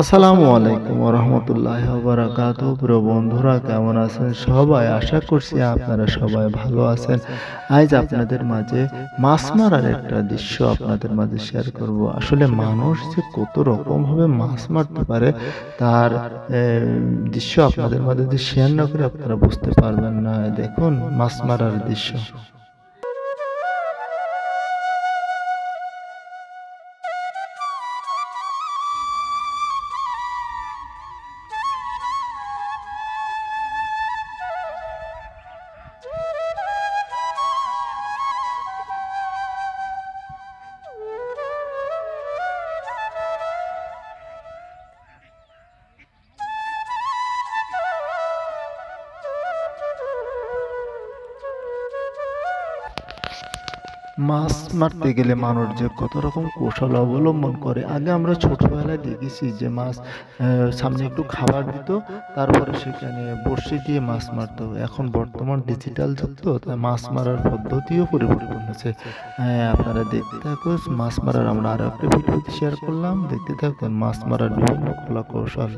আসসালামু আলাইকুম রহমতুল্লাহ বারাকাত প্রিয় বন্ধুরা, কেমন আছেন সবাই? আশা করছি আপনারা সবাই ভালো আছেন। আজ আপনাদের মাঝে মাছ মারার একটা দৃশ্য আপনাদের মাঝে শেয়ার করব। আসলে মানুষ যে কত রকম ভাবে মাছ মারতে পারে, তার দৃশ্য আপনাদের মাঝে যদি শেয়ার না করে, আপনারা বুঝতে পারবেন না। দেখুন, মাছ মারার দৃশ্য। মাছ মারতে গেলে মানুষ যে কত রকম কৌশল অবলম্বন করে। আগে আমরা ছোটবেলায় দেখেছি যে মাছ সামনে একটু খাবার দিত, তারপরে সেখানে বড়শি দিয়ে মাছ মারতো। এখন বর্তমান ডিজিটাল যুগ তো, তাই মাছ মারার পদ্ধতিও পরিবর্তন হয়েছে। হ্যাঁ আপনারা দেখতে থাকুন, মাছ মারার আমরা আরও একটা ভিডিও শেয়ার করলাম। দেখতে থাকুন, মাছ মারার বিভিন্ন কলা কৌশল।